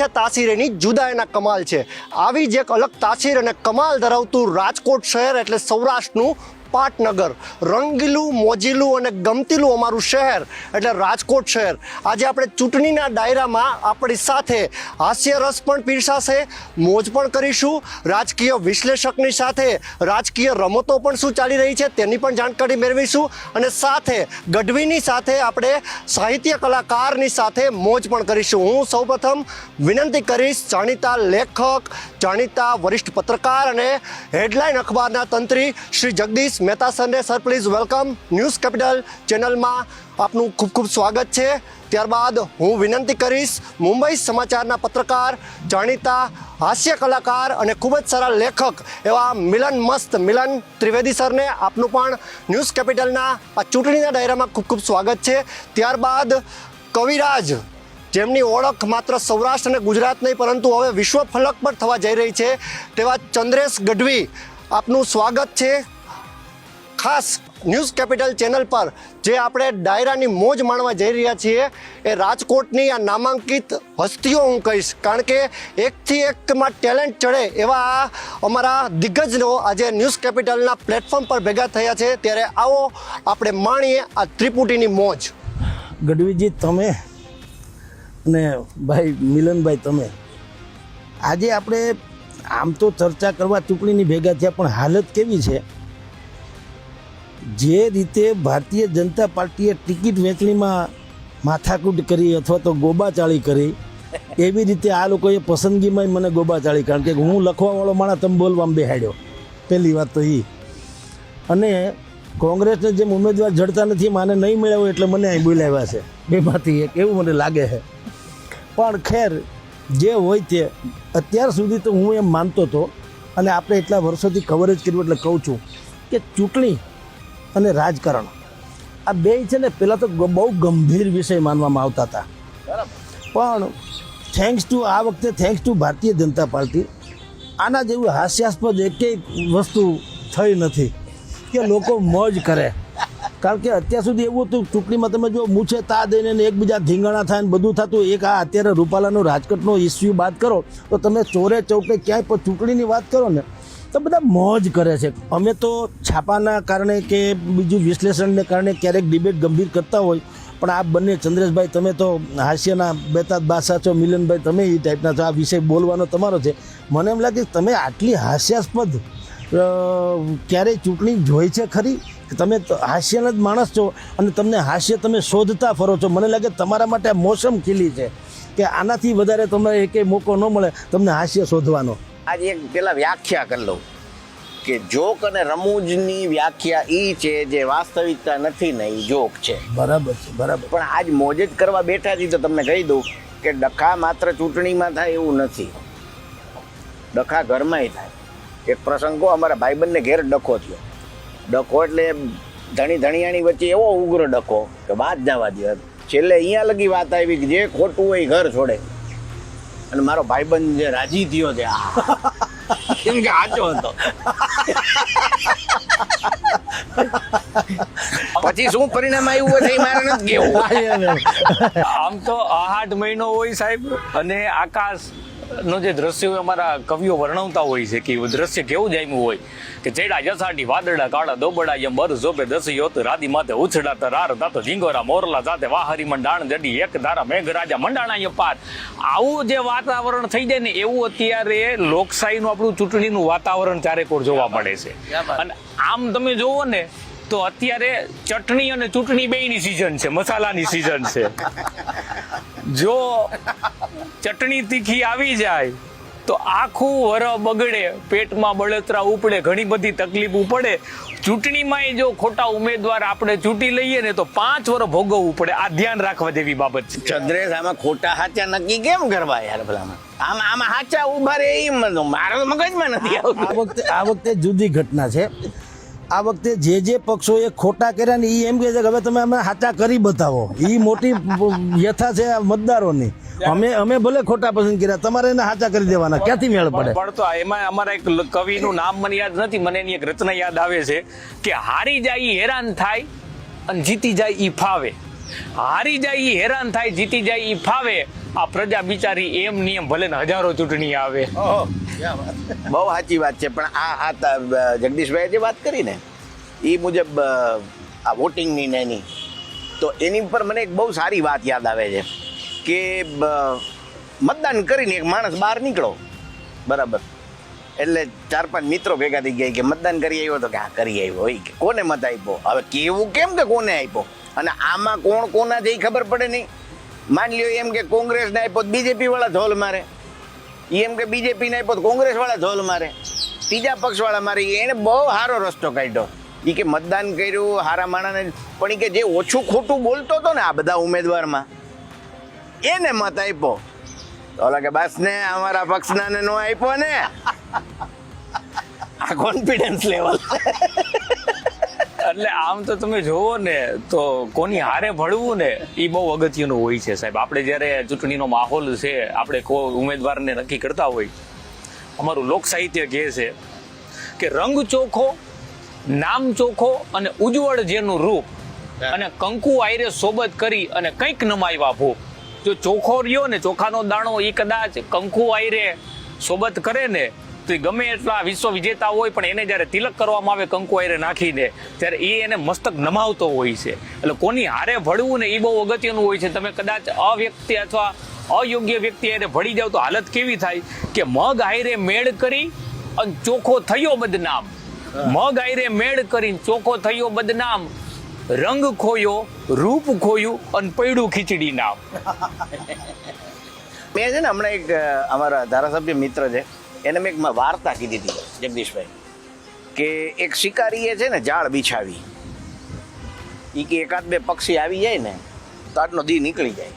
છે તાસીર એની જુદા એના કમાલ છે. આવી જ એક અલગ તાસીર અને કમાલ ધરાવતું રાજકોટ શહેર એટલે સૌરાષ્ટ્રનું પાટનગર, રંગીલું, મોજીલું અને ગમતીલું અમારું શહેર, એટલે રાજકોટ શહેર. આજે આપણે ચૂંટણીના ડાયરામાં આપણી સાથે હાસ્યરસ પણ પીરસાશે, મોજ પણ કરીશું, રાજકીય વિશ્લેષકની સાથે રાજકીય રમતો પણ શું ચાલી રહી છે તેની પણ જાણકારી મેળવીશું અને સાથે ગઢવીની સાથે આપણે સાહિત્ય કલાકારની સાથે મોજ પણ કરીશું. હું સૌપ્રથમ વિનંતી કરીશ, જાણીતા લેખક, જાણીતા વરિષ્ઠ પત્રકાર અને હેડલાઇન અખબારના તંત્રી શ્રી જગદીશ મહેતા સરને sir please welcome news capital ચેનલમાં આપનું ખૂબ ખૂબ સ્વાગત છે. ત્યારબાદ હું વિનંતી કરીશ મુંબઈ સમાચારના પત્રકાર, જાણીતા, હાસ્ય કલાકાર અને ખૂબ જ સારા લેખક એવા મિલન મસ્ત, મિલન ત્રિવેદી સરને આપનું પણ ન્યૂઝ કેપિટલના આ ચૂંટણીના ડાયરામાં ખૂબ ખૂબ સ્વાગત છે. ત્યારબાદ કવિરાજ, જેમની ઓળખ માત્ર સૌરાષ્ટ્ર અને ગુજરાત નહીં, પરંતુ હવે વિશ્વ ફલક પર થવા જઈ રહી છે, તેવા ચંદ્રેશ ગઢવી આપનું સ્વાગત છે. ખાસ ન્યૂઝ કેપિટલ ચેનલ પર જે આપણે ડાયરાની મોજ માણવા જઈ રહ્યા છીએ, એ રાજકોટની આ નામાંકિત હસ્તીઓ હું કહીશ. કારણ કે એકથી એકમાં ટેલેન્ટ ચડે એવા અમારા દિગ્ગજો આજે ન્યૂઝ કેપિટલના પ્લેટફોર્મ પર ભેગા થયા છે. ત્યારે આવો આપણે માણીએ આ ત્રિપુટીની મોજ. ગઢવીજી, તમે અને ભાઈ મિલનભાઈ, તમે આજે આપણે આમ તો ચર્ચા કરવા ચૂંટણીની ભેગા થયા, પણ હાલત કેવી છે? જે રીતે ભારતીય જનતા પાર્ટીએ ટિકિટ વેચણીમાં માથાકૂટ કરી અથવા તો ગોબાચાળી કરી, એવી રીતે આ લોકોએ પસંદગીમાં મને ગોબાચાળી કારણ કે હું લખવાવાળો માણસ તમે બોલવામાં બેહાડ્યો. પહેલી વાત તો એ અને કોંગ્રેસને જેમ ઉમેદવાર જડતા નથી, માને નહીં મળ્યા હોય એટલે મને અહીં બોલાવ્યા છે. બેમાંથી એક, એવું મને લાગે છે. પણ ખેર, જે હોય તે, અત્યાર સુધી તો હું એમ માનતો હતો, અને આપણે એટલા વર્ષોથી કવરેજ કર્યું એટલે કહું છું કે ચૂંટણી અને રાજકારણ. આ બે છે ને પહેલાં તો બહુ ગંભીર વિષય માનવામાં આવતા હતા. પણ થેન્ક્સ ટુ આ વખતે thanks to Bharatiya Janata party, આના જેવું હાસ્યાસ્પદ એકેય વસ્તુ થઈ નથી કે લોકો મોજ કરે. કારણ કે અત્યાર સુધી એવું હતું, ચૂંટણીમાં તમે જો મૂછે તા દઈને એકબીજા ધીંગાણા થાય ને બધું થતું, એક આ અત્યારે રૂપાલાનો રાજકોટનો ઇસ્યુ બાદ કરો, તો તમે ચોરે ચૌકે ક્યાંય પણ ચૂંટણીની વાત કરો ને તો બધા મોજ કરે છે. અમે તો છાપાના કારણે કે બીજું વિશ્લેષણને કારણે ક્યારેક ડિબેટ ગંભીર કરતા હોય, પણ આ બંને ચંદ્રેશભાઈ તમે તો હાસ્યના બેતાદ બાસા છો, મિલનભાઈ તમે એ ટાઈપના છો, આ વિષય બોલવાનો તમારો છે. મને એમ લાગે તમે આટલી હાસ્યાસ્પદ ક્યારેય ચૂંટણી જોઈ છે ખરી? તમે હાસ્યના જ માણસ છો અને તમને હાસ્ય તમે શોધતા ફરો છો. મને લાગે તમારા માટે મોસમ ખીલી છે કે આનાથી વધારે તમને એકે મોકો ન મળે તમને હાસ્ય શોધવાનો. આજે એક પેલા વ્યાખ્યા કરી લઉં કે જોક અને રમૂજની વ્યાખ્યા ઈ છે જે વાસ્તવિકતા નથી ને ઈ જોક છે. બરાબર છે બરાબર. પણ આજ મોજ જ કરવા બેઠા છીએ તો તમને કહી દઉં કે ડખા માત્ર ચૂંટણીમાં થાય એવું નથી. ડખા ઘરમાંય થાય. એક પ્રસંગો અમારા ભાઈબંધને ઘેર ડખો થયો. ડખો એટલે ધણી ધણિયાણી વચ્ચે એવો ઉગ્ર ડખો કે વાત જવા દે છેલ્લે અહીંયા લગી વાત આવી કે જે ખોટું હોય ઘર છોડે. અને મારો ભાઈબંધ જે રાજી થયો છે કેમ કે આચો હતો. પછી શું પરિણામ આવ્યું હોય મારે નથી કેવું આમ તો આઠ મહિનો હોય સાહેબ, અને આકાશ નો જે દ્રશ્યો અમારા કવિઓ વર્ણવતા હોય છે કે દ્રશ્ય કેવું જામ્યું હોય કે ચેડા જસાડી વાદળા કાળા દોબડા એમ બર ઝોપે દસી યોત રાધી માથે ઉછડા તરાર તાતો ઝીંગોરા મોરલા સાથે વાહરી મંડાણ જડી એક ધારા મેઘરાજા મંડાણા એ પાર. આવું જે વાતાવરણ થઈ જાય ને એવું અત્યારે લોકશાહીનું આપણું ચૂંટણીનું વાતાવરણ ચારેકોર જોવા મળે છે. અને આમ તમે જોવો ને તો અત્યારે ચટણી અને ચૂંટણી બેયની સિઝન છે મસાલાની સિઝન છે. જો ચટણી તીખી આવી જાય તો આખું વર બગડે પેટમાં બળતરા ઉપડે ઘણી બધી તકલીફ પડે. ચૂંટણીમાં જો ખોટા ઉમેદવાર આપણે ચૂંટી લઈએ ને તો પાંચ વર ભોગવવું પડે. આ ધ્યાન રાખવા જેવી બાબત છે. ચંદ્રેશ આમાં ખોટા હાચા નક્કી કેમ કરવા યાર ભલામાં આમ આમાં હાચા ઊભા રે એમ મને મારા તો મગજમાં નથી આ વખતે આ વખતે જુદી ઘટના છે. આ વખતે જે જે પક્ષોએ ખોટા કર્યા ને એ એમ કહે છે કે હવે તમે અમે સાચા કરી બતાવો. એ મોટી વ્યથા છે મતદારોની. અમે અમે ભલે ખોટા પસંદ કર્યા, તમારે એને સાચા કરી દેવાના. ક્યાંથી મેળ પડે? પણ તો એમાં અમારા એક કવિનું નામ મને યાદ નથી, મને એની એક રચના યાદ આવે છે કે હારી જાય એ હેરાન થાય અને જીતી જાય એ ફાવે. હારી જાય એ હેરાન થાય, જીતી જાય એ ફાવે. આ પ્રજા બિચારી એમ નિયમ ભલે ને હજારો ચૂંટણી આવે. બહુ સાચી વાત છે, પણ આ આ જગદીશભાઈએ જે વાત કરી ને એ મુજબ આ વોટિંગની ને એની, તો એની પર મને એક બહુ સારી વાત યાદ આવે છે કે મતદાન કરીને એક માણસ બહાર નીકળો. બરાબર. એટલે ચાર પાંચ મિત્રો ભેગા થઈ ગયા કે મતદાન કરી આવ્યો તો કે હા, કરી આવ્યો. હોય કોને મત આપ્યો? હવે કેવું કેમ કે કોને આપ્યો? અને આમાં કોણ કોના છે એ ખબર પડે નહીં. માની લ્યો એમ કે કોંગ્રેસને આપ્યો બીજેપી વાળા ધોલ મારે. એમ કે બીજેપી ને આપ્યો કોંગ્રેસ વાળા ધોલ મારે. ત્રીજા પક્ષ વાળા મારે એને બહુ સારો રસ્તો કાઢ્યો. એ કે મતદાન કર્યું, હારા માણાને, પણ એ કે જે ઓછું ખોટું બોલતો હતો ને આ બધા ઉમેદવારમાં, એને મત આપ્યો. ઓલા કે બસ ને, અમારા પક્ષના ને નો આપ્યો ને. આ કોન્ફિડન્સ લેવલ એટલે આમ તો તમે જોવો ને તો કોની હારે ભળવું ને એ બહુ અગત્યનું હોય છે સાહેબ. આપણે જ્યારે ચૂંટણીનો માહોલ છે આપણે કોઈ ઉમેદવારને નક્કી કરતા હોય અમારું લોક સાહિત્ય કહે છે કે રંગ ચોખ્ખો નામ ચોખ્ખો અને ઉજ્જવળ જેનું રૂપ અને કંકુ આયરે સોબત કરી અને કંઈક નમાવ્યા ભૂપ જો ચોખ્ખો રહ્યો ને ચોખાનો દાણો એ કદાચ કંકુ આયરે સોબત કરે ને તો એ ગમે એટલા વિશ્વ વિજેતા હોય પણ એને જ્યારે તિલક કરવામાં આવે કંકુ આયરે નાખીને ત્યારે એ એને મસ્તક નમાવતો હોય છે. એટલે કોની હારે ભળવું ને એ બહુ અગત્યનું હોય છે. તમે કદાચ અવ્યક્તિ અથવા અયોગ્ય વ્યક્તિ એને ભળી જાવ તો હાલત કેવી થાય કે મગ આયરે મેળ કરી અને ચોખ્ખો થયો બદનામ. મગ આયરે મેળ કરીને ચોખ્ખો થયો બદનામ. રંગ ખોયો રૂપ ખોયું અને પૈડું ખીચડી નામ. મેં છે ને હમણાં એક અમારા ધારાસભ્ય મિત્ર છે એને મેં એક વાર્તા કીધી હતી જગદીશભાઈ, કે એક શિકારીએ છે ને જાળ બિછાવી એ કે એકાદ બે પક્ષી આવી જાય ને, તો આટલો દી નીકળી જાય.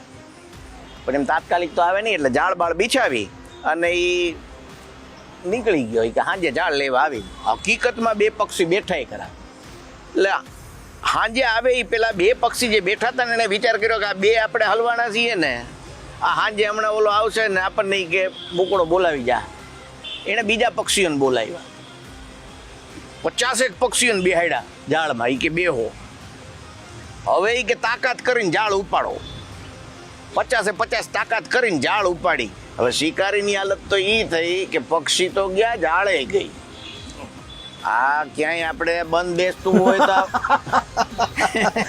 પણ એમ તાત્કાલિક તો આવે નહીં, એટલે જાળ બાળ બિછાવી અને એ નીકળી ગયો. કે હાંજે જાળ લેવા આવી. હકીકતમાં બે પક્ષી બેઠા ખરા. એટલે હાંજે આવે એ પેલા બે પક્ષી જે બેઠા હતા ને એને વિચાર કર્યો કે આ બે આપણે હલવાના છીએ ને, આ હાંજે હમણાં ઓલો આવશે ને આપણને કે બોકડો બોલાવી જા. એણે બીજા પક્ષીઓને બોલાવ્યા. પચાસેક પક્ષીઓને બેહાડ્યા ઝાડમાં. એ કે બેહો. હવે એ કે તાકાત કરીને ઝાડ ઉપાડો. પચાસે પચાસ તાકાત કરીને ઝાડ ઉપાડી. હવે શિકારીની હાલત તો એ થઈ કે પક્ષી તો ગયા ઝાડે ગઈ. આ ક્યાંય આપણે બંધ બેસતું હોય તો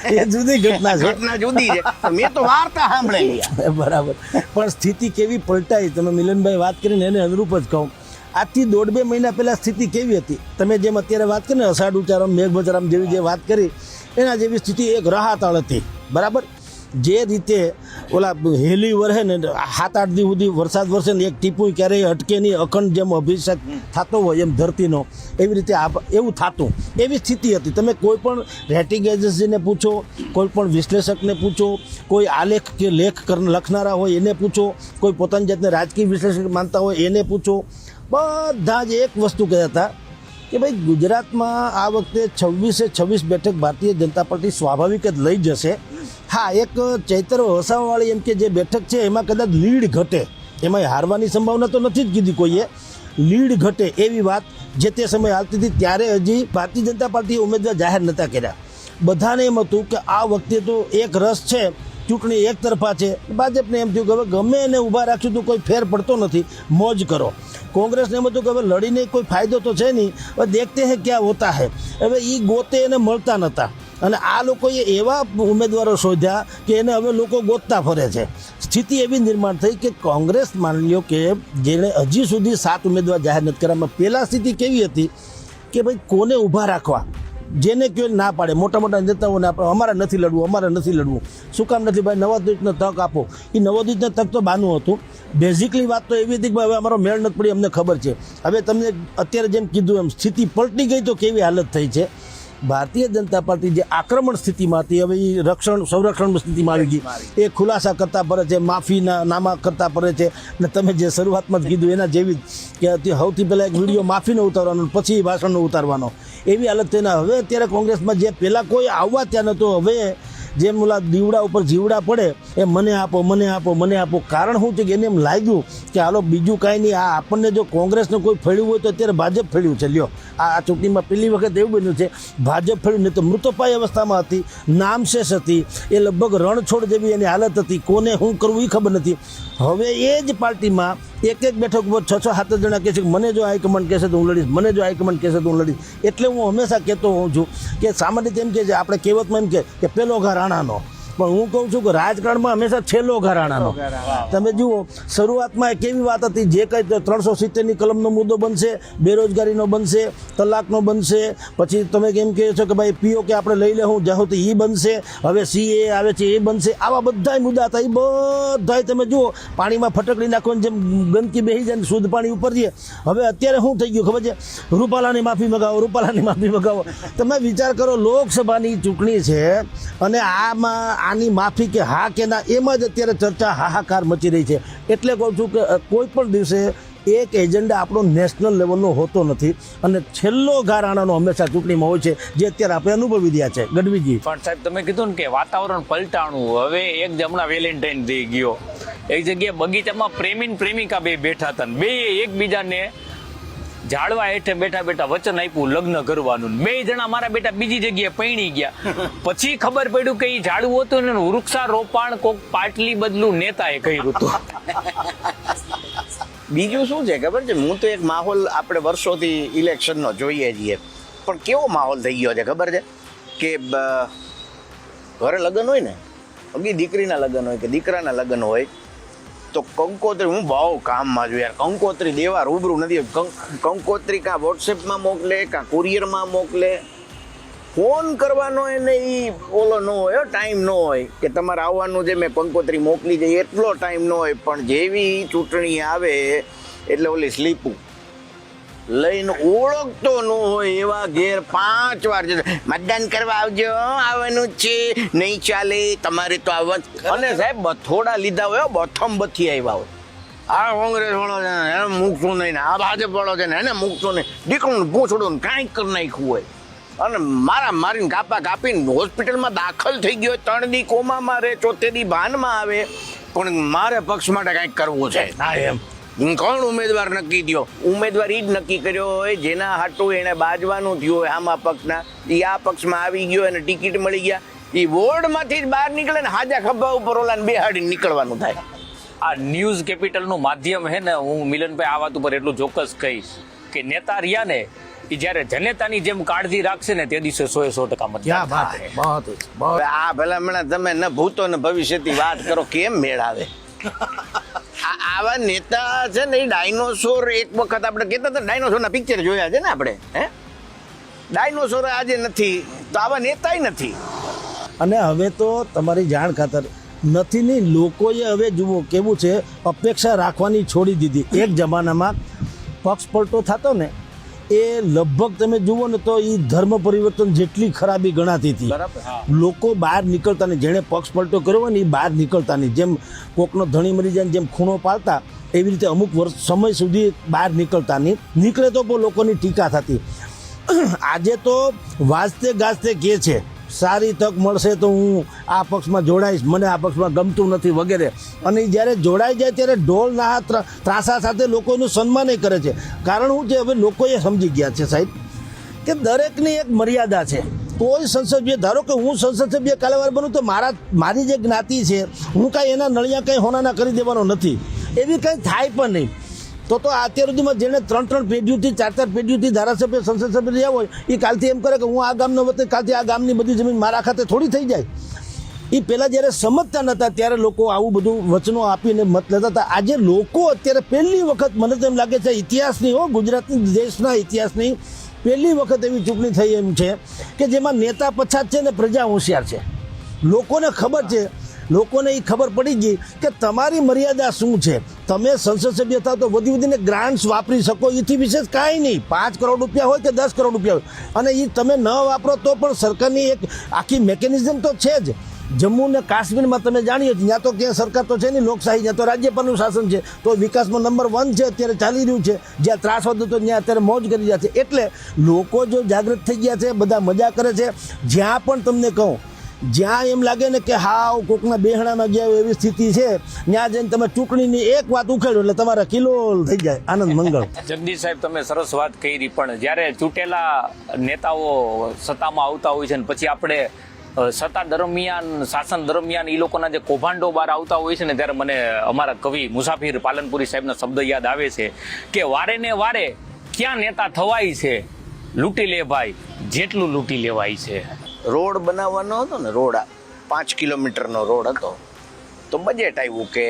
એ જુદી ઘટના છે. ઘટના જુદી છે. મેં તો વાર્તા સાંભળેલી બરાબર. પણ સ્થિતિ કેવી પલટાઈ? તમે મિલનભાઈ વાત કરીને એને અનુરૂપ જ કહું. આજથી દોઢ બે મહિના પહેલાં સ્થિતિ કેવી હતી? તમે જેમ અત્યારે વાત કરીને અષાઢ ઉચ્ચારમ મેઘબજરામ જેવી જે વાત કરી, એના જેવી સ્થિતિ એક રાહતાળ હતી. બરાબર? જે રીતે ઓલા હેલી વરહે ને, સાત આઠ દિવસ સુધી વરસાદ વરસે ને, એક ટીપું ક્યારેય અટકે નહીં, અખંડ જેમ અભિષેક થતો હોય, એમ ધરતીનો, એવી રીતે એવું થતું. એવી સ્થિતિ હતી. તમે કોઈ પણ રેટિંગ એજન્સીને પૂછો, કોઈ પણ વિશ્લેષકને પૂછો, કોઈ આલેખ કે લેખ કર, લખનારા હોય એને પૂછો, કોઈ પોતાની જાતને રાજકીય વિશ્લેષક માનતા હોય એને પૂછો બધા જ એક વસ્તુ કહેતા હતા કે ભાઈ ગુજરાતમાં આ વખતે છવ્વીસે છવ્વીસ બેઠક ભારતીય જનતા પાર્ટી સ્વાભાવિક જ લઈ જશે. હા, એક ચૈતર વસાવાવાળી એમ કે જે બેઠક છે, એમાં કદાચ લીડ ઘટે એમાં હારવાની સંભાવના તો નથી જ કીધી કોઈએ. લીડ ઘટે એવી વાત જે તે સમયે હાલતી હતી, ત્યારે હજી ભારતીય જનતા પાર્ટીએ ઉમેદવાર જાહેર નહોતા કર્યા. બધાને એમ હતું કે આ વખતે તો એક રસ છે ચૂંટણી એક તરફા છે. ભાજપને એમ થયું કે હવે ગમે એને ઊભા રાખશું તો કોઈ ફેર પડતો નથી. મોજ કરો. કોંગ્રેસને એમ હતું કે હવે લડીને કોઈ ફાયદો તો છે નહીં. હવે દેખતે હે ક્યાં હોતા હે. હવે એ ગોતે એને મળતા નહોતા અને આ લોકોએ એવા ઉમેદવારો શોધ્યા કે એને હવે લોકો ગોતતા ફરે છે. સ્થિતિ એવી નિર્માણ થઈ કે કોંગ્રેસ માની લ્યો કે જેણે હજી સુધી સાત ઉમેદવાર જાહેર નથી કર્યા. પહેલાં સ્થિતિ કેવી હતી કે ભાઈ કોને ઊભા રાખવા? જેને કયો ના પાડે. મોટા મોટા નેતાઓને આપણે અમારે નથી લડવું, અમારે નથી લડવું. શું કામ નથી ભાઈ? નવોદિતને તક આપો. એ નવોદિતને તક તો બાનું હતું. બેઝિકલી વાત તો એવી હતી કે હવે અમારો મેળ નથી પડી, અમને ખબર છે. હવે તમને અત્યારે જેમ કીધું એમ સ્થિતિ પલટી ગઈ તો કેવી હાલત થઈ છે? ભારતીય જનતા પાર્ટી જે આક્રમણ સ્થિતિમાં હતી હવે એ રક્ષણ, સંરક્ષણ સ્થિતિમાં આવી ગઈ. એ ખુલાસા કરતા પડે છે માફીના નામા કરતા પડે છે. ને તમે જે શરૂઆતમાં જ કીધું એના જેવી જ કે સૌથી પહેલાં એક વીડિયો માફીનો ઉતારવાનો પછી ભાષણનો ઉતારવાનો. એવી હાલત તેના હવે અત્યારે કોંગ્રેસમાં જે પહેલાં કોઈ આવવા ત્યાં નહોતો હવે જેમ ઓલા દીવડા ઉપર જીવડા પડે, એ મને આપો મને આપો મને આપો. કારણ શું છે કે એને એમ લાગ્યું કે હાલો બીજું કાંઈ નહીં, આ આપણને જો કોંગ્રેસને કોઈ ફેળ્યું હોય તો અત્યારે ભાજપ ફેળ્યું છે. લ્યો, આ ચૂંટણીમાં પહેલી વખત એવું બન્યું છે, ભાજપ ફેળ્યું નહીં તો મૃતપાય અવસ્થામાં હતી નામશેષ હતી, એ લગભગ રણછોડ જેવી એની હાલત હતી. કોને શું કરવું એ ખબર નથી. હવે એ જ પાર્ટીમાં એક એક બેઠક ઉપર છ છ સાત જણા કહે છે કે મને જો હાઈકમાન્ડ કહેશે તો હું લડીશ, મને જો હાઈકમાન્ડ કહેશે તો હું લડીશ. એટલે હું હંમેશા કહેતો હોઉં છું કે સામાન્ય રીતે એમ કહે છે, આપણે કહેવતમાં એમ કે કે પેલો ઘા રાણાનો. પણ હું કહું છું કે રાજકારણમાં હંમેશા છેલ્લો ઘરાણાનો. તમે જુઓ શરૂઆતમાં એક કેવી વાત હતી? જે કંઈ ત્રણસો સિત્તેરની કલમનો મુદ્દો બનશે બેરોજગારીનો બનશે તલાકનો બનશે પછી તમે કેમ કહો છો કે ભાઈ પીઓ કે આપણે લઈ લેવું જ્યાં સુધી એ બનશે હવે સીએ આવે છે એ બનશે આવા બધાય મુદ્દા હતા. એ બધાય તમે જુઓ પાણીમાં ફટકડી નાખવાની જેમ ગંદકી બેસી જાય ને શુદ્ધ પાણી ઉપર જઈએ. હવે અત્યારે શું થઈ ગયું ખબર છે? રૂપાલાની માફી મગાવો રૂપાલાની માફી મગાવો. તમે વિચાર કરો લોકસભાની ચૂંટણી છે અને આમાં આની માફી કે હા કે ના, એમાં જ અત્યારે ચર્ચા હાહાકાર મચી રહી છે. એટલે કહું છું કે કોઈ પણ દિવસે એક એજન્ડા આપણો નેશનલ લેવલનો હોતો નથી. અને છેલ્લો ગારાણાનો હંમેશા ચૂંટણીમાં હોય છે, જે અત્યારે આપણે અનુભવી રહ્યા છે. ગઢવીજી. પણ સાહેબ, તમે કીધું ને કે વાતાવરણ પલટાણું, હવે એક જમણા વેલેન્ટાઇન થઈ ગયો. એક જગ્યાએ બગીચામાં પ્રેમીન પ્રેમિકા બે બેઠા હતા બે એકબીજાને ઝાડવા હેઠે બેઠા બેઠા વચન આપ્યું લગ્ન કરવાનું બે જણા મારા બેટા બીજી જગ્યાએ પૈણી ગયા. પછી ખબર પડ્યું કે એ ઝાડવું હતું ને વૃક્ષારોપણ કોક પાટલી બદલું નેતાએ કર્યું હતું. બીજું શું છે ખબર છે? હું તો એક માહોલ આપણે વર્ષોથી ઇલેક્શનનો જોઈએ છીએ. પણ કેવો માહોલ થઈ ગયો છે ખબર છે? કે ઘરે લગ્ન હોય ને અગી દીકરીના લગ્ન હોય કે દીકરાના લગ્ન હોય તો કંકોત્રી, હું બહુ કામમાં છું યાર. કંકોત્રી દેવા રૂબરૂ નથી કંકોત્રી કાં વોટ્સએપમાં મોકલે, કાં કુરિયરમાં મોકલે. ફોન કરવાનો એને એ ઓલો ન હોય ટાઈમ ન હોય કે તમારે આવવાનું જે મેં કંકોત્રી મોકલી છે, એટલો ટાઈમ ન હોય. પણ જેવી ચૂંટણી આવે, એટલે ઓલી સ્લીપું. લઈને ઓળખતો ન હોય એવા ઘેર પાંચ વાર જશે મતદાન કરવા આવજો આવવાનું છે. નહીં ચાલે તમારે તો આવવા અને સાહેબ બથોડા લીધા હોય બથમ બથી આવ્યા હોય. આ કોંગ્રેસ વાળો છે ને એને મૂકશું નહીં આ ભાજપ વાળો છે ને એને મૂકશું નહીં. દીકરું પૂછડું ને કાંઈક કરી નાખ્યું હોય. અને મારા મારીને કાપા કાપીને હોસ્પિટલમાં દાખલ થઈ ગયો ત્રણ દી કોમામાં રહે ચોથે દી ભાનમાં આવે. પણ મારે પક્ષ માટે કાંઈક કરવું છે. હા એમ. કોણ ઉમેદવાર નક્કી થયો? ઉમેદવાર એ જ નક્કી કર્યો હોય જેના હાટું એને બાજવાનું થયું હોય આમાં પક્ષના. એ આ પક્ષમાં આવી ગયો એને ટિકિટ મળી ગયા. એ વોર્ડમાંથી જ બહાર નીકળે ને હાજા ખભા ઉપર ઓલા બેહાડીને નીકળવાનું થાય. આ ન્યૂઝ કેપિટલનું માધ્યમ હે ને હું મિલનભાઈ આ વાત ઉપર એટલું ચોક્કસ કહીશ કે નેતા રહ્યા ને એ જ્યારે જનેતાની જેમ કાળજી રાખશે ને તે દિવસે સો સો ટકા મતદાન આ ભલામણા તમે ન ભૂતો ને ભવિષ્યથી વાત કરો કેમ મેળ આવે આવા નેતા છે ને ડાયનોસોર એક વખત આપણે કહેતા હતા, ડાયનોસોરના પિક્ચર જોયા છે ને આપણે, હે? ડાયનોસોર આજે નથી, તો આવા નેતાય નથી. અને હવે તો તમારી જાણ ખાતર નથી નહીં લોકોએ હવે જુઓ કેવું છે, અપેક્ષા રાખવાની છોડી દીધી. એક જમાનામાં પક્ષ પલટો થતો ને એ લગભગ તમે જુઓ ને તો એ ધર્મ પરિવર્તન જેટલી ખરાબી ગણાતી હતી. બરાબર. લોકો બહાર નીકળતા નહીં. જેણે પક્ષ પલટો કર્યો હોય ને એ બહાર નીકળતા નહીં. જેમ કોકનો ધણી મરી જાય ને જેમ ખૂણો પાડતા એવી રીતે અમુક વર્ષ સમય સુધી બહાર નીકળતા નહીં. નીકળે તો બહુ લોકોની ટીકા થતી. આજે તો વાજતે ગાજતે કે છે. સારી તક મળશે તો હું આ પક્ષમાં જોડાઈશ. મને આ પક્ષમાં ગમતું નથી વગેરે. અને જ્યારે જોડાઈ જાય ત્યારે ઢોલના હાથ ત્રાસા સાથે લોકો એનું સન્માન કરે છે. કારણ શું છે હવે લોકોએ સમજી ગયા છે સાહેબ, કે દરેકની એક મર્યાદા છે. કોઈ સંસદ સભ્ય ધારો કે હું સંસદ સભ્ય કાલે વાર બનું તો મારા, મારી જે જ્ઞાતિ છે, હું કાંઈ એના નળિયા કંઈ હોનાના કરી દેવાનો નથી. એવી કંઈ થાય પણ નહીં. તો તો અત્યાર સુધીમાં જેને ત્રણ ત્રણ પેઢીઓથી, ચાર ચાર પેઢીઓથી ધારાસભ્ય, સંસદ સભ્ય રહ્યા હોય એ કાલથી એમ કરે કે હું આ ગામનો વતન, કાલથી આ ગામની બધી જમીન મારા ખાતે થોડી થઈ જાય. એ પહેલાં જ્યારે સમજતા નહોતા ત્યારે લોકો આવું બધું વચનો આપીને મત લેતા હતા. આજે લોકો અત્યારે પહેલી વખત, મને તો એમ લાગે છે ઇતિહાસની હો, ગુજરાતની દેશના ઇતિહાસની પહેલી વખત એવી ચૂંટણી થઈ એમ છે કે જેમાં નેતા પછાત છે ને પ્રજા હોશિયાર છે. લોકોને ખબર છે લોકોને એ ખબર પડી ગઈ કે તમારી મર્યાદા શું છે? તમે સંસદ સભ્ય થાવ તો વધી વધીને ગ્રાન્ટ્સ વાપરી શકો એથી વિશેષ કાંઈ નહીં. પાંચ કરોડ રૂપિયા હોય કે દસ કરોડ રૂપિયા હોય. અને એ તમે ન વાપરો તો પણ સરકારની એક આખી મેકેનિઝમ તો છે જ. જમ્મુ ને કાશ્મીરમાં તમે જાણીએ છીએ ત્યાં તો ક્યાં સરકાર તો છે નહીં લોકશાહી, ત્યાં તો રાજ્યપાલનું શાસન છે. તો વિકાસમાં નંબર વન છે, અત્યારે ચાલી રહ્યું છે. જ્યાં ત્રાસવાદ હતો ત્યાં અત્યારે મોજ કરી રહ્યા છે. એટલે લોકો જો જાગૃત થઈ ગયા છે, બધા મજા કરે છે. જ્યાં પણ તમને કહું જ્યાં એમ લાગે ને કે હાવ કોકના બેહણામાં ગયા એવી સ્થિતિ છે, ત્યાં જઈને તમે ચૂંટણીની એક વાત ઉખેડો એટલે તમારા કિલોલ થઈ જાય. આનંદ, મંગળ. જગદીશ સાહેબ, તમે સરસ વાત કરી, પણ જ્યારે ચૂંટેલા નેતાઓ સત્તામાં આવતા હોય છે ને પછી આપણે સત્તા દરમિયાન, શાસન દરમિયાન એ લોકોના જે કૌભાંડો બહાર આવતા હોય છે ને ત્યારે મને અમારા કવિ મુસાફિર પાલનપુરી સાહેબના શબ્દ યાદ આવે છે કે વારે ને વારે ક્યાં નેતા થવાય છે? લૂંટી લે ભાઈ જેટલું લૂંટી લેવાય છે. રોડ બનાવવાનો હતો ને, રોડ પાંચ કિલોમીટરનો રોડ હતો, તો બજેટ આવ્યું કે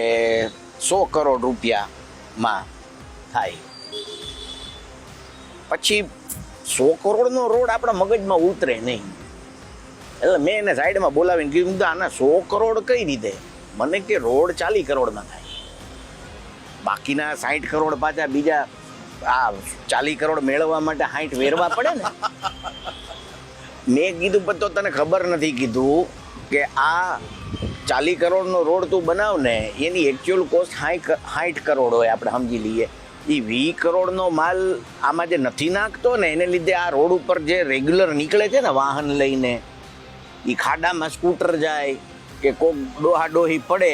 સો કરોડ રૂપિયામાં થાય. પછી સો કરોડનો રોડ આપણા મગજમાં ઉતરે નહીં. એટલે મેં એને સાઈડમાં બોલાવીને કીધું "તો આના સો કરોડ કઈ રીતે? મને કે રોડ ચાલી કરોડમાં થાય. બાકીના સાઠ કરોડ પાછા બીજા આ ચાલી કરોડ મેળવવા માટે સાઈઠ વેરવા પડે ને. મેં કીધું પણ તો તને ખબર નથી કીધું કે આ ચાલી કરોડનો રોડ તું બનાવ ને એની એકચ્યુઅલ કોસ્ટ સાઠ કરોડ હોય આપણે સમજી લઈએ. એ વી કરોડનો માલ આમાં જે નથી નાખતો ને એને લીધે આ રોડ ઉપર જે રેગ્યુલર નીકળે છે ને વાહન લઈને એ ખાડામાં સ્કૂટર જાય કે કોક ડોહા ડોહી પડે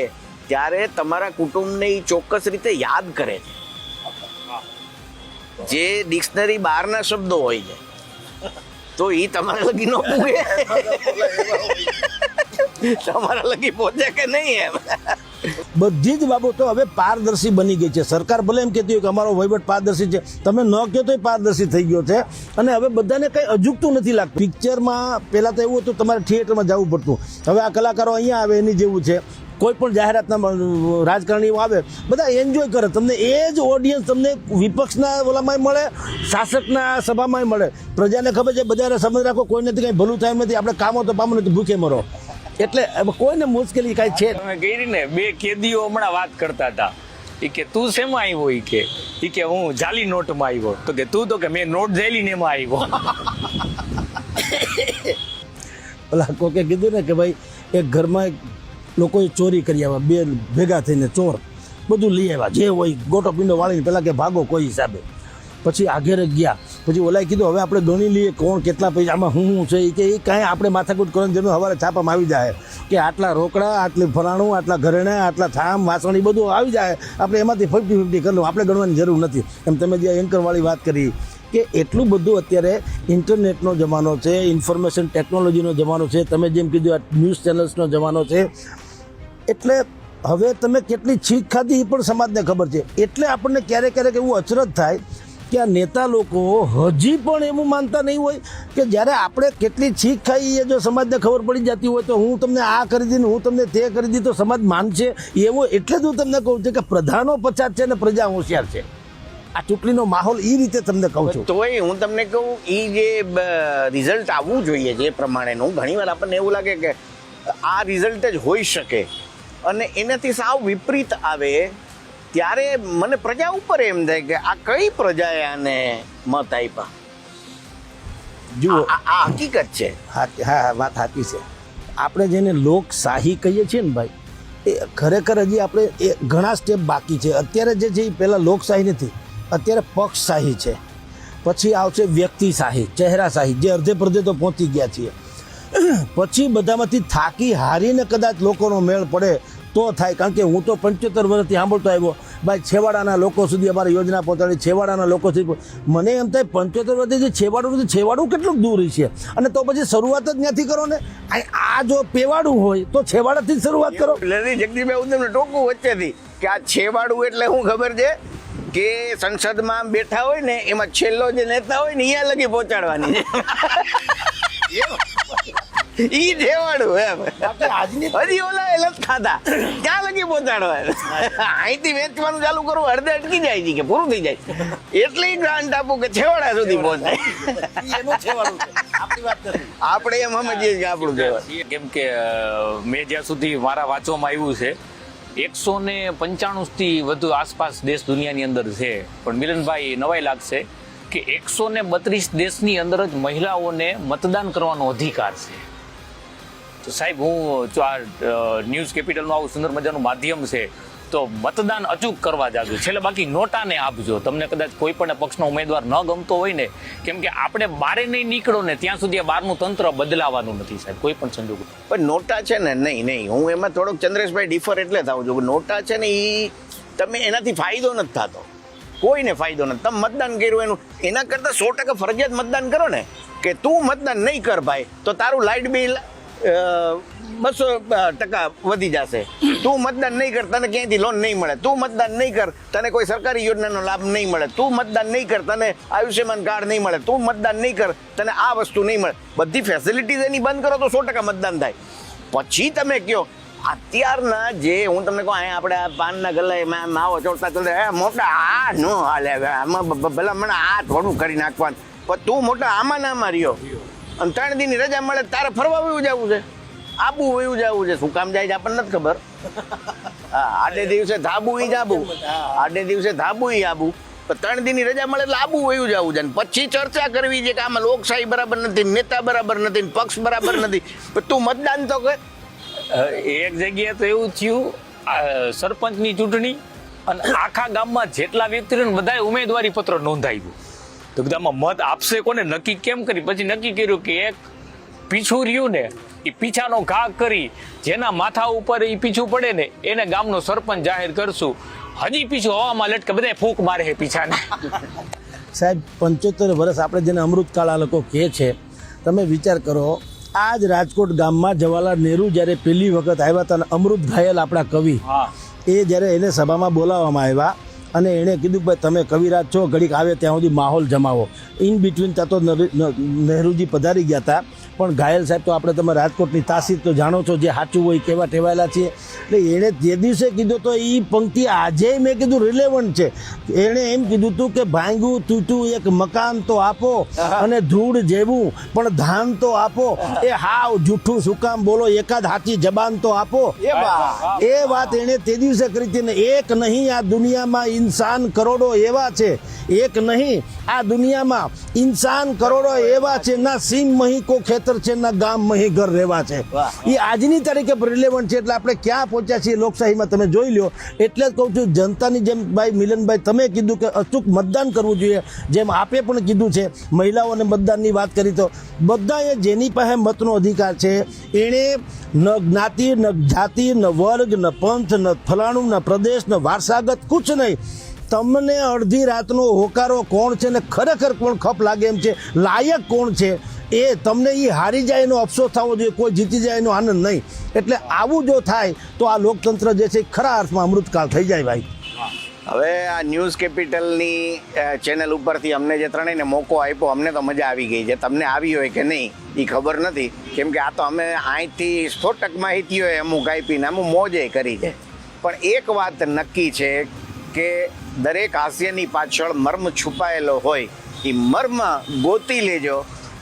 ત્યારે તમારા કુટુંબને એ ચોક્કસ રીતે યાદ કરે છે. જે ડિક્શનરી બહારના શબ્દો હોય છે. તો એ તમારા લગી ન પૂગે તમારા લગી પહોંચે કે નહીં એમ? બધી જ બાબતો હવે પારદર્શી બની ગઈ છે. સરકાર ભલે એમ કહેતી હોય કે અમારો વહીવટ પારદર્શી છે, તમે ન કહો તો પારદર્શી થઈ ગયો છે. અને હવે બધાને કંઈ અજુકતું નથી લાગતું. પિક્ચરમાં પહેલાં તો એવું હતું તમારે થિયેટરમાં જવું પડતું. હવે આ કલાકારો અહીંયા આવે એની જેવું છે. કોઈ પણ જાહેરાતના રાજકારણીઓ આવે બધા એન્જોય કરે. તમને એ જ ઓડિયન્સ તમને વિપક્ષના ઓલામાંય મળે શાસકના સભામાંય મળે. પ્રજાને ખબર છે બધાને સમજ રાખો કોઈનેથી કંઈ ભલું થાય નથી. આપણે કામો તો પામો નથી ભૂખે મરો. એટલે કોઈને મુશ્કેલી કાંઈ છે તમે કહી ને બે કેદીઓ હમણાં વાત કરતા હતા. એ કે તું શેમાં આવ્યો? ઈ કે એ કે હું જાલી નોટમાં આવ્યો. તો કે તું તો કે મેં નોટ જાલી ને એમાં આવ્યો. ઓલા કોકે કીધું ને કે ભાઈ એક ઘરમાં લોકોએ ચોરી કરી આવ્યા બે ભેગા થઈને ચોર. બધું લઈ આવ્યા. જે હોય ગોટો પીંડો વાળીને પહેલાં કે ભાગો કોઈ હિસાબે. પછી આગળ ગયા. પછી ઓલાએ કીધું, હવે આપણે ગણી લઈએ, કોણ કેટલા પૈસા, આમાં હું શું છે? એ કે એ કાંઈ આપણે માથાકૂટ કરવાની જરૂર, સવારે છાપામાં આવી જાય. કે આટલા રોકડા, આટલી ફલાણું, આટલા ઘરેણા, આટલા થામ, વાસણી બધું આવી જાય. આપણે એમાંથી ફિફ્ટી ફિફ્ટી કરી લઉં. આપણે ગણવાની જરૂર નથી. એમ તમે જે એન્કરવાળી વાત કરી કે એટલું બધું અત્યારે ઇન્ટરનેટનો જમાનો છે, ઇન્ફોર્મેશન ટેકનોલોજીનો જમાનો છે. તમે જેમ કીધું આ ન્યૂઝ ચેનલ્સનો જમાનો છે એટલે હવે તમે કેટલી છીક ખાધી એ પણ સમાજને ખબર છે. એટલે આપણને ક્યારેક ક્યારેક એવું અચરજ થાય કે આ નેતા લોકો હજી પણ એવું માનતા નહીં હોય કે જ્યારે આપણે કેટલી છીક ખાઈ એ જો સમાજને ખબર પડી જતી હોય તો હું તમને આ કરી દઈને હું તમને તે કરી દીધું તો સમાજ માનશે એવો એટલે જ હું તમને કહું છું કે પ્રધાનો પછાત છે અને પ્રજા હોશિયાર છે. આ ચૂંટણીનો માહોલ એ રીતે તમને કહું છું. તોય હું તમને કહું એ જે રિઝલ્ટ આવવું જોઈએ જે પ્રમાણેનું, ઘણીવાર આપણને એવું લાગે કે આ રિઝલ્ટ જ હોઈ શકે. અને એનાથી સાવ વિપરીત આવે ત્યારે મને પ્રજા ઉપર એમ થાય કે આ કઈ પ્રજાએ આને મત આપ્યા? જુઓ. આ હકીકત છે. હા હા હા, વાત સાચી છે. આપણે જેને લોકશાહી કહીએ છીએ ને ભાઈ એ ખરેખર હજી આપણે એ ઘણા સ્ટેપ બાકી છે. અત્યારે જે છે એ પહેલાં લોકશાહી નથી અત્યારે પક્ષશાહી છે. પછી આવશે વ્યક્તિશાહી ચહેરાશાહી જે અર્ધે પડધે તો પહોંચી ગયા છીએ. પછી બધામાંથી થાકી હારીને કદાચ લોકોનો મેળ પડે તો થાય કારણ કે હું તો પંચોતેર વર્ષથી સાંભળતો આવ્યો. ભાઈ છેવાડાના લોકો સુધી અમારી યોજના પહોંચાડી છેવાડાના લોકો સુધી મને એમ થાય પંચોતેર વર્ષથી જે છેવાડું નથી છેવાડું કેટલું દૂર છે? અને તો પછી શરૂઆત જ ત્યાંથી કરો ને? આ જો પેવાડું હોય તો છેવાડાથી જ શરૂઆત કરો. એટલે જગદીશભાઈ હું તમને ટોકું વચ્ચેથી કે આ છેવાડું એટલે શું ખબર છે કે સંસદમાં આમ બેઠા હોય ને એમાં છેલ્લો જે નેતા હોય ને અહીંયા લગી પહોંચાડવાની છે. ઈ છેવાડું એમ. આજની હજી ઓલા એ લત ખાતા ક્યાં લગી પહોંચાડવા? અહીંથી વેચવાનું ચાલુ કરવું અડધે અટકી જાય છે કે પૂરું થઈ જાય એટલી ગ્રાન્ટ આપું કે છેવાડા સુધી પહોંચાય. એનું છેવાડું છે. આપણી વાત નથી. આપણે એમ સમજીએ કે આપણું કહેવાય કેમ કે મેં જ્યાં સુધી મારા વાંચવામાં આવ્યું છે એકસો ને પંચાણું થી વધુ આસપાસ દેશ દુનિયાની અંદર છે. પણ મિલનભાઈ નવાઈ લાગશે કે એકસો ને બત્રીસ દેશની અંદર જ મહિલાઓને મતદાન કરવાનો અધિકાર છે. તો સાહેબ, હું જો આ ન્યૂઝ કેપિટલનું આવું સુંદર મજાનું માધ્યમ છે, તો મતદાન અચૂક કરવા જાજો છેલ્લે બાકી નોટાને આપજો. તમને કદાચ કોઈ પણ પક્ષનો ઉમેદવાર ન ગમતો હોય ને, કેમ કે આપણે બારે નહીં નીકળો ને, ત્યાં સુધી આ બહારનું તંત્ર બદલાવાનું નથી સાહેબ, કોઈ પણ સંજોગો. પણ નોટા છે ને, નહીં નહીં. હું એમાં થોડોક ચંદ્રેશભાઈ ડિફર એટલે થાઉં છું કે નોટા છે ને એ તમે એનાથી ફાયદો નથી થતો. કોઈને ફાયદો નથી. તમે મતદાન કર્યું એનું, એના કરતાં સો ટકા ફરજિયાત મતદાન કરો ને, કે તું મતદાન નહીં કર ભાઈ, તો તારું લાઇટ બિલ બસો ટકા વધી જશે. તું મતદાન નહીં કર, તને ક્યાંયથી લોન નહીં મળે? તું મતદાન નહીં કર, તને કોઈ સરકારી યોજનાનો લાભ નહીં મળે. તું મતદાન નહીં કર, તને આયુષ્યમાન કાર્ડ નહીં મળે. તું મતદાન નહીં કર, તને આ વસ્તુ નહીં મળે. બધી ફેસિલિટીઝ એની બંધ કરો તો સો ટકા મતદાન થાય. પછી તમે કયો, અત્યારના જે હું તમને કહું, અહીંયા આપણે પાનના ગલ્લા માવો ચોડતા ચાલતા હે મોટા આ નો હાલે, આમાં ભલા મને આ થોડું કરી નાખવાનું. પણ તું મોટા આમાં ના માર્યો. અને ત્રણ દિન રજા મળે તારે ફરવા વયું જવું છે. આબુ વયું જવું છે. શું કામ જાય છે આપણને નથી ખબર. હા, આડે દિવસે ધાબુ ઈ જાબુ. આડે દિવસે ધાબુ ઈ આબુ. ત્રણ દિનની રજા મળે એટલે આબુ વયું જવું છે. પછી ચર્ચા કરવી છે કે આમાં લોકશાહી બરાબર નથી, નેતા બરાબર નથી પક્ષ બરાબર નથી. તું મતદાન તો કર. એક જગ્યાએ તો એવું થયું સરપંચની ચૂંટણી અને આખા ગામમાં જેટલા વ્યક્તિઓને બધાએ ઉમેદવારી પત્ર નોંધાવ્યું. તો બધામાં મત આપશે કોને? નક્કી કેમ કરી? પછી નક્કી કર્યું કે એક પીછું રહ્યું ને એ પીછાનો ઘા કરી જેના માથા ઉપર એ પીછું પડે ને એને ગામનો સરપંચ જાહેર કરશું. હજી પીછું હવામાં લટકે બધા ફૂંક મારે છે પીછાને. સાહેબ પંચોતેર વર્ષ આપણે જેને અમૃતકાળ આ લોકો કહે છે તમે વિચાર કરો આ જ રાજકોટ ગામમાં જવાહરલાલ નહેરુ જ્યારે પહેલી વખત આવ્યા હતા અમૃત ઘાયલ આપણા કવિ હા. એ જ્યારે એને સભામાં બોલાવવામાં આવ્યા અને એણે કીધું ભાઈ, તમે કવિરાજ છો, ઘડીક આવે ત્યાં સુધી માહોલ જમાવો. ઇન બિટવીન ત્યાં તો નહેરુજી પધારી ગયા હતા. પણ ઘાયલ સાહેબ તો આપણે તમે રાજકોટની તાસીર તો જાણો છો જે સાચું હોય કેવા ટેવાયેલા છીએ. એટલે એણે જે દિવસે કીધું તો એ પંક્તિ આજે મેં કીધું રિલેવન્ટ છે. એણે એમ કીધું હતું કે ભાંગ્યું તૂટ્યું એક મકાન તો આપો અને ધૂળ જેવું પણ ધાન તો આપો. એ હાવ જૂઠું સુકામ બોલો એકાદ હાચી જબાન તો આપો. એ વાત એણે તે દિવસે કરી હતી ને એક નહીં આ દુનિયામાં ઇન્સાન કરોડો એવા છે. એક નહીં આ દુનિયામાં ઇન્સાન કરોડો એવા છે. ના સીમ મહી કો ખેતર છે ના ગામ મહી ઘર રહેવા છે. એ આજની તારીખે રિલેવન્ટ છે એટલે આપણે ક્યાં પહોંચ્યા છીએ લોકશાહીમાં તમે જોઈ લો એટલે જ કહું છું જનતાની જેમ ભાઈ મિલનભાઈ તમે કીધું કે અચૂક મતદાન કરવું જોઈએ જેમ આપે પણ કીધું છે મહિલાઓને મતદાનની વાત કરી તો. બધાએ જેની પાસે મતનો અધિકાર છે એણે ન જ્ઞાતિ ન જાતિ ન વર્ગ ન પંથ ન ફલાણું ન પ્રદેશ ન વારસાગત કુછ નહીં. તમને અડધી રાતનો હોકારો કોણ છે ને ખરેખર કોણ ખપ લાગે એમ છે? લાયક કોણ છે? એ તમને એ હારી જાય એનો અફસોસ થવો જોઈએ, કોઈ જીતી જાય એનો આનંદ નહીં. એટલે આવું જો થાય, તો આ લોકતંત્ર જે છે ખરા અર્થમાં અમૃતકાળ થઈ જાય ભાઈ. હવે આ ન્યૂઝ કેપિટલની ચેનલ ઉપરથી અમને જે ત્રણેયને મોકો આપ્યો, અમને તો મજા આવી ગઈ છે. તમને આવી હોય કે નહીં એ ખબર નથી. કેમ કે આ તો અમે અહીંથી સ્ફોટક માહિતી હોય અમુક આપીને, અમુક મોજે કરી છે. પણ એક વાત નક્કી છે કે દરેક હાસ્યની પાછળ મર્મ છુપાયેલો હોય એ મર્મ ગોતી લેજો.